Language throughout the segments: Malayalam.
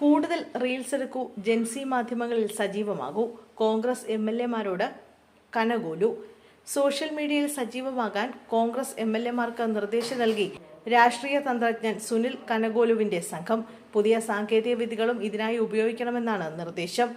കൂടുതൽ റീൽസ് എടുക്കൂ. ജെൻസി മാധ്യമങ്ങളിൽ സജീവമാകൂ. കോൺഗ്രസ് എം എൽ എമാരോട് കനഗോലു സോഷ്യൽ മീഡിയയിൽ സജീവമാകാൻ കോൺഗ്രസ് എം എൽ എമാർക്ക് നിർദ്ദേശം നൽകി രാഷ്ട്രീയ തന്ത്രജ്ഞൻ സുനിൽ കനഗോലുവിന്റെ സംഘം. പുതിയ സാങ്കേതിക വിദ്യകളും ഇതിനായി ഉപയോഗിക്കണമെന്നാണ് നിർദ്ദേശം.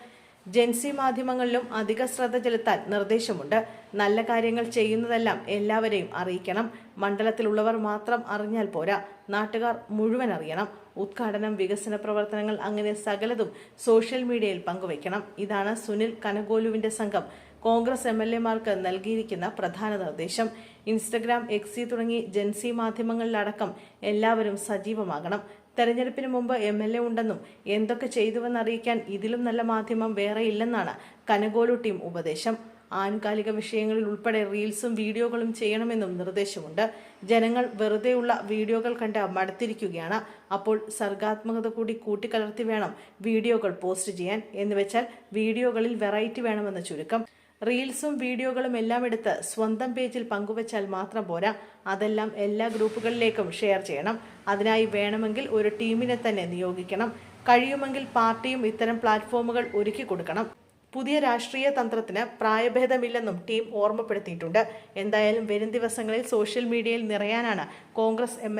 ജൻസി മാധ്യമങ്ങളിലും അധിക ശ്രദ്ധ ചെലുത്താൻ നിർദ്ദേശമുണ്ട്. നല്ല കാര്യങ്ങൾ ചെയ്യുന്നതെല്ലാം എല്ലാവരെയും അറിയിക്കണം. മണ്ഡലത്തിലുള്ളവർ മാത്രം അറിഞ്ഞാൽ പോരാ. നാട്ടുകാർ മുഴുവൻ അറിയണം. ഉദ്ഘാടനം വികസന പ്രവർത്തനങ്ങൾ അങ്ങനെ സകലതും സോഷ്യൽ മീഡിയയിൽ പങ്കുവയ്ക്കണം. ഇതാണ് സുനിൽ കനഗോലുവിന്റെ സംഘം. കോൺഗ്രസ് എം എൽ എമാർക്ക് നൽകിയിരിക്കുന്ന പ്രധാന നിർദ്ദേശം. ഇൻസ്റ്റഗ്രാം എക്സി തുടങ്ങി ജൻസി മാധ്യമങ്ങളിലടക്കം എല്ലാവരും സജീവമാകണം. തെരഞ്ഞെടുപ്പിന് മുമ്പ് എം എൽ എ ഉണ്ടെന്നും എന്തൊക്കെ ചെയ്തുവെന്ന് അറിയിക്കാൻ ഇതിലും നല്ല മാധ്യമം വേറെയില്ലെന്നാണ് കനഗോലു ടീം ഉപദേശം. ആനുകാലിക വിഷയങ്ങളിൽ ഉൾപ്പെടെ റീൽസും വീഡിയോകളും ചെയ്യണമെന്നും നിർദ്ദേശമുണ്ട്. ജനങ്ങൾ വെറുതെയുള്ള വീഡിയോകൾ കണ്ട് മടുത്തിരിക്കുകയാണ്. അപ്പോൾ സർഗാത്മകത കൂടി കൂട്ടിക്കലർത്തി വേണം വീഡിയോകൾ പോസ്റ്റ് ചെയ്യാൻ. എന്നുവെച്ചാൽ വീഡിയോകളിൽ വെറൈറ്റി വേണമെന്ന ചുരുക്കം. റീൽസും വീഡിയോകളും എല്ലാം എടുത്ത് സ്വന്തം പേജിൽ പങ്കുവച്ചാൽ മാത്രം പോരാ. അതെല്ലാം എല്ലാ ഗ്രൂപ്പുകളിലേക്കും ഷെയർ ചെയ്യണം. അതിനായി വേണമെങ്കിൽ ഒരു ടീമിനെ തന്നെ നിയോഗിക്കണം. കഴിയുമെങ്കിൽ പാർട്ടിയും ഇത്തരം പ്ലാറ്റ്ഫോമുകൾ ഒരുക്കി കൊടുക്കണം. പുതിയ രാഷ്ട്രീയ തന്ത്രത്തിന് പ്രായഭേദമില്ലെന്നും ടീം ഓർമ്മപ്പെടുത്തിയിട്ടുണ്ട്. എന്തായാലും വരും ദിവസങ്ങളിൽ സോഷ്യൽ മീഡിയയിൽ നിറയാനാണ് കോൺഗ്രസ് എം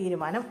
തീരുമാനം.